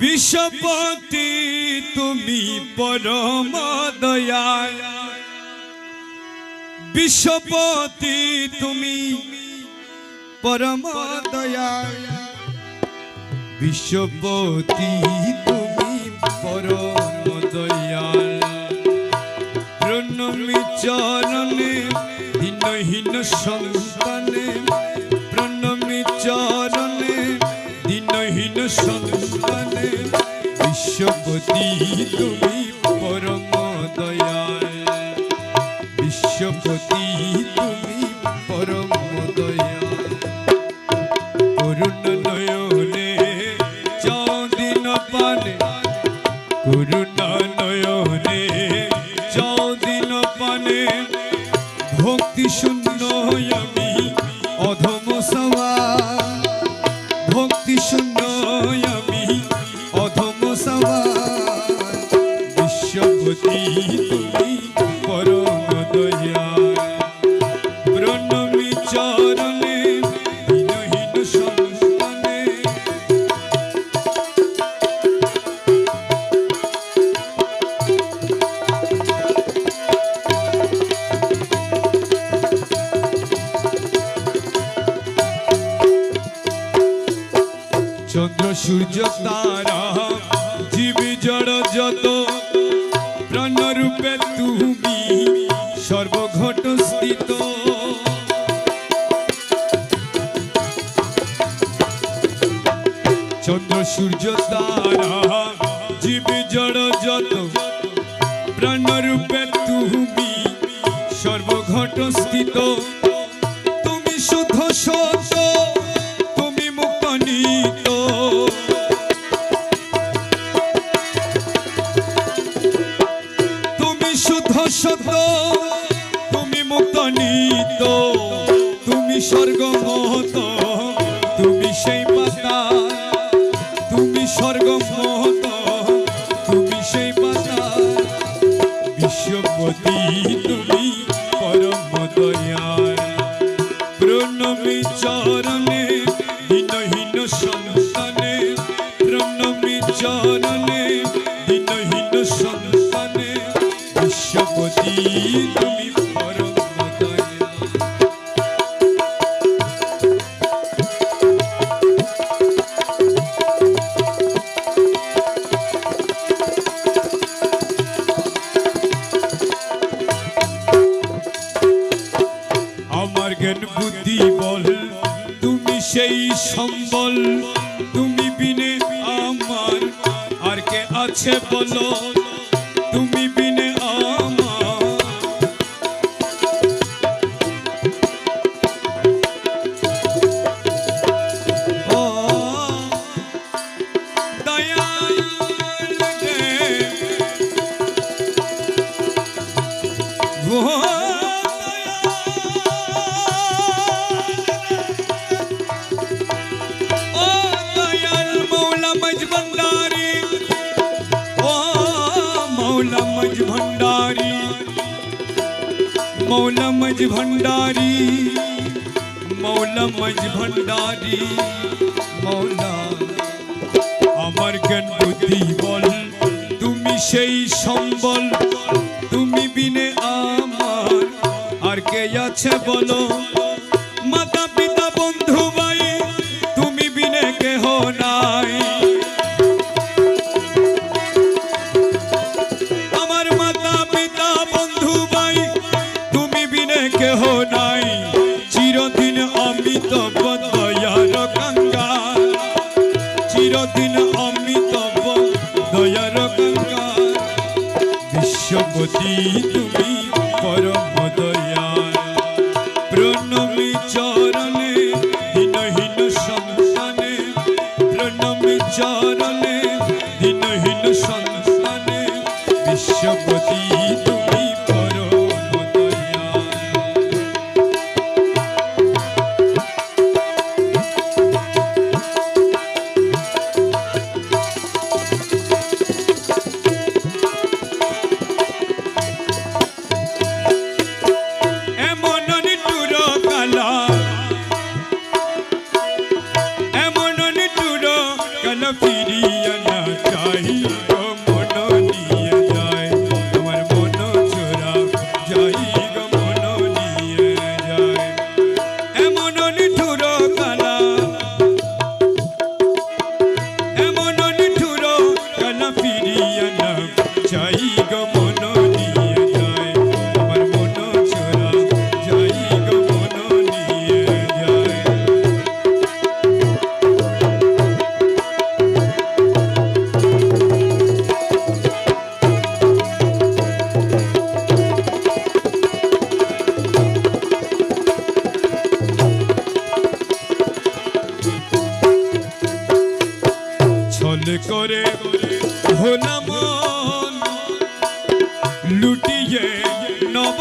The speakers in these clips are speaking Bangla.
বিশ্বপতি, তুমি পরম দয়াল। বিশ্বপতি, তুমি পরম দয়াল। বিশ্বপতি, তুমি পরম দয়াল। প্রণমী চরণে দিনহীন সন্তানে, প্রণমী চরণে দিনহীন সন্তানে বিশ্বপতি তুমি পরম দয়াল। বিশ্বপতি তুমি পরম দয়াল। করুণ নয়নে চন্দ্র, সূর্য, তারা। জীবী জড় যত প্রাণরূপে তুমি সর্বঘট স্থিত চন্দ্র, সূর্য, তারা। জীবী জড় যত প্রাণরূপে তুমি সর্বঘট স্থিত তুমি স্বর্গমহত তুমি সেই জ্ঞান বুদ্ধি বল তুমি সেই সম্বল তুমি বিনে আমার। আর কে আছে বলো? ভণ্ডারি মৌলা মজ ভণ্ডারি মৌলা আমার জ্ঞান বুদ্ধি বল তুমি সেই সম্বল তুমি বিনে আমার আর কে আছে বলো বিশ্বপতি তুমি পরম করে ভোলা মন লুটিয়ে নব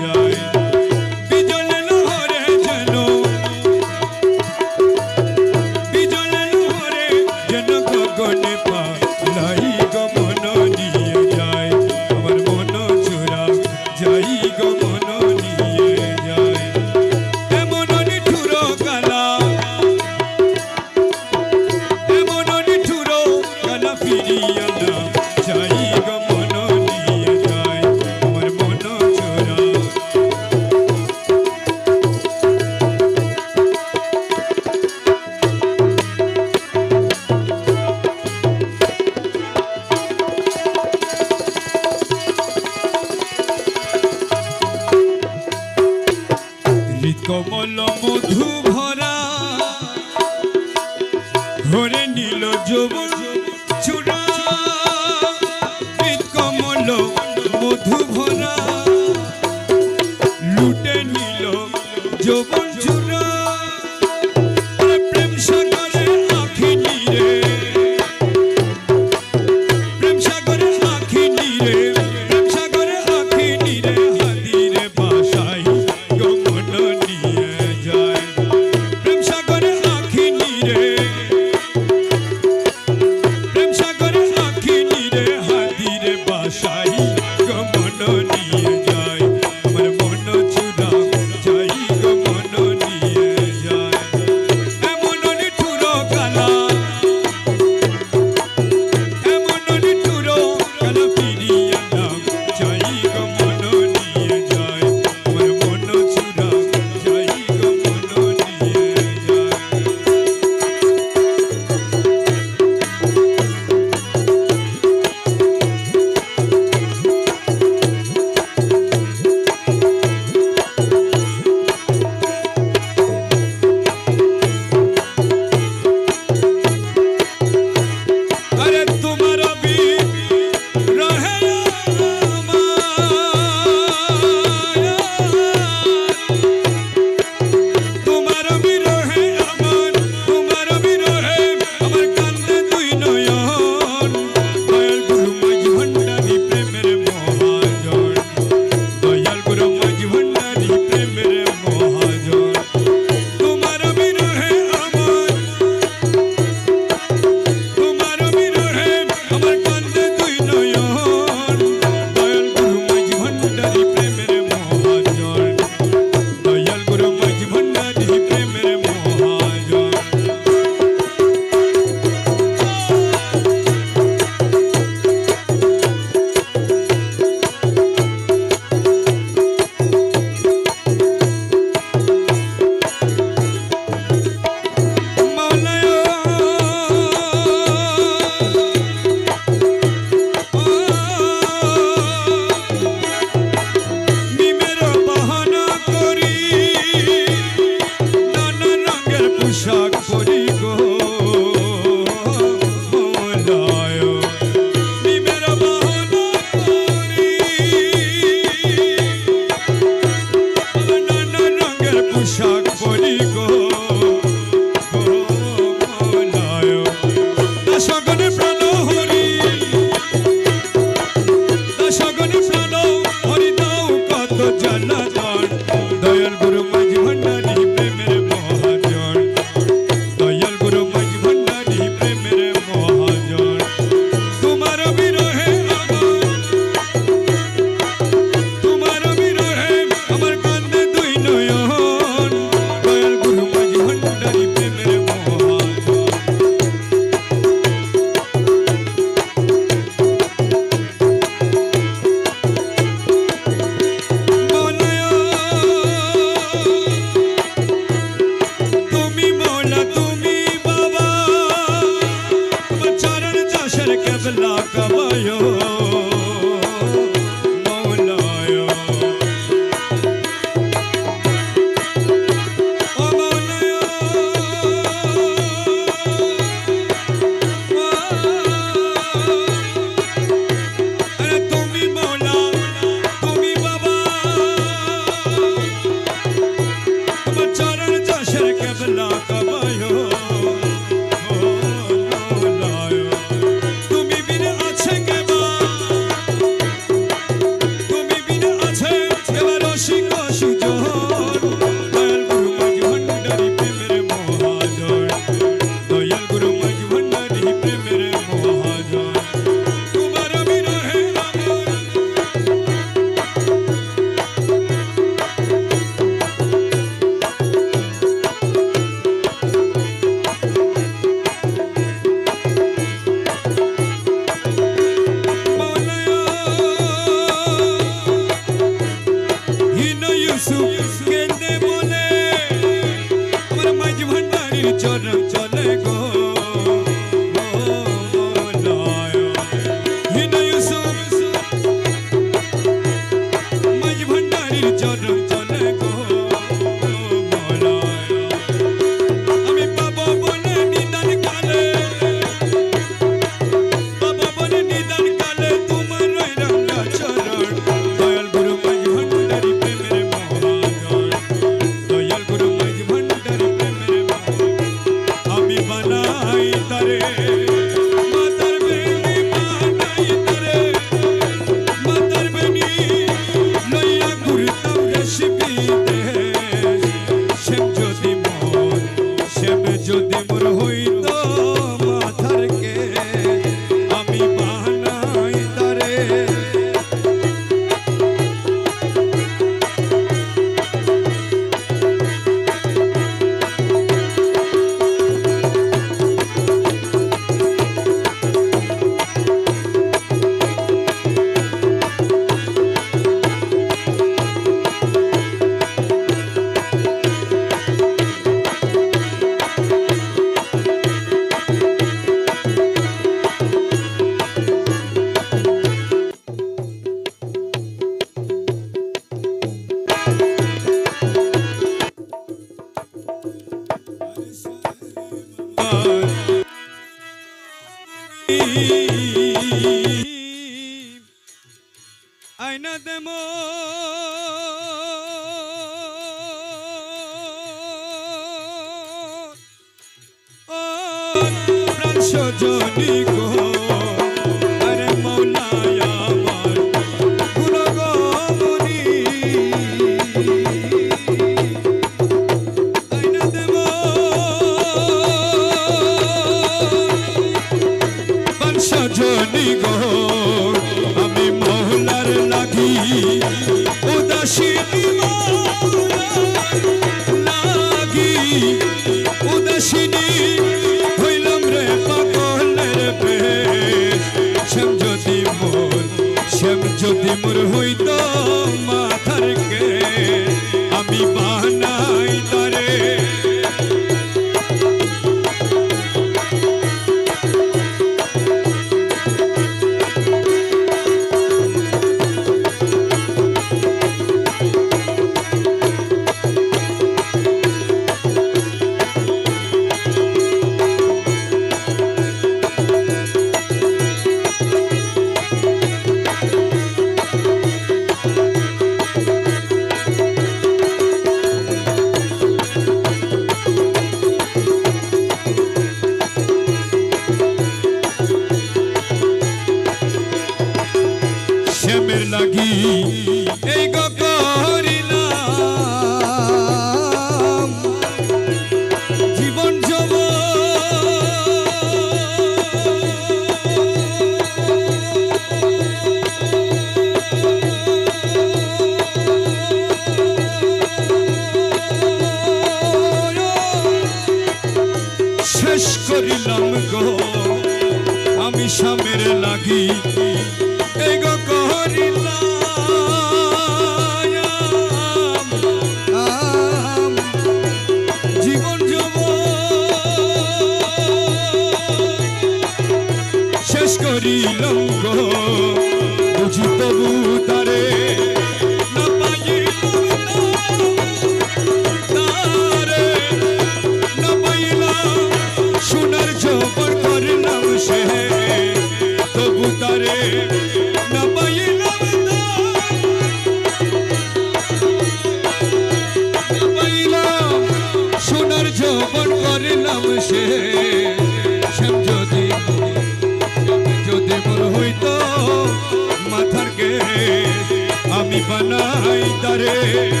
বিদেশ।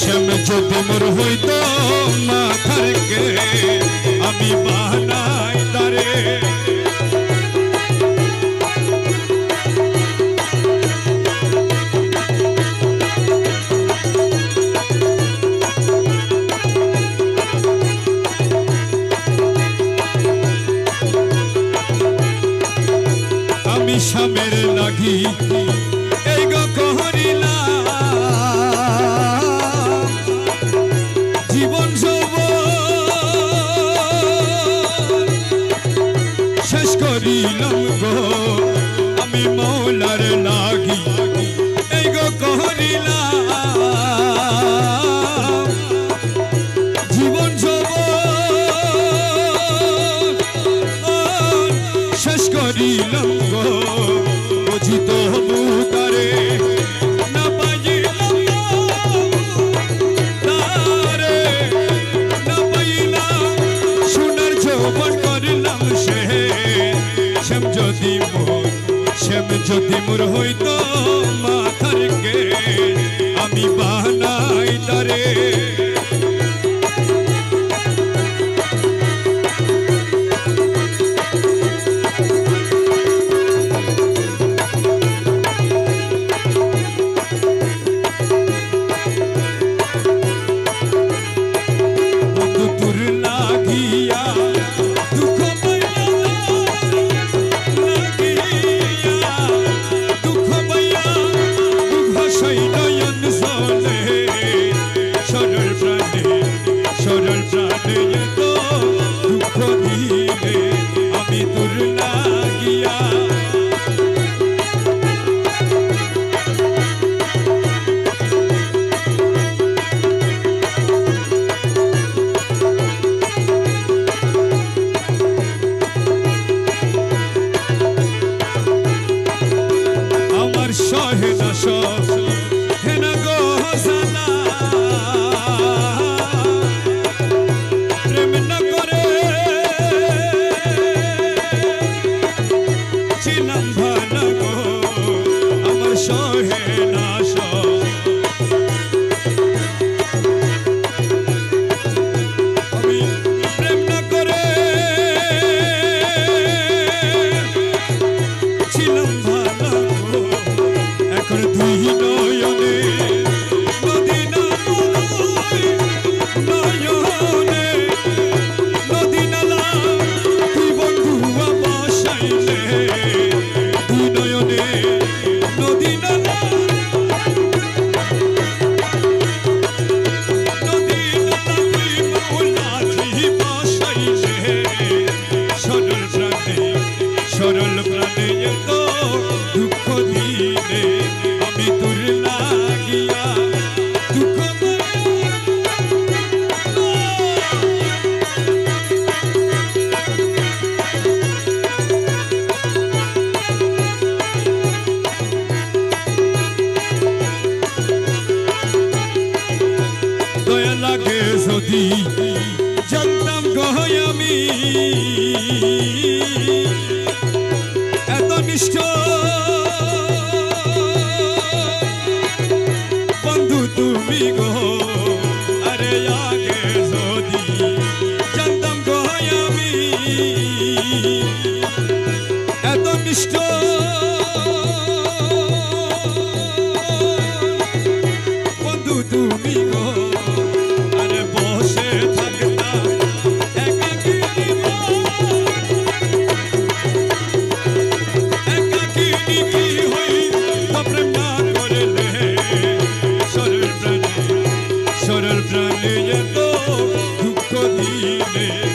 শ্যাম যদি মোর হইত মাথার গে আমি বানাই যদি মোর হইত মাথার কে আমি বানাই তারে Hey.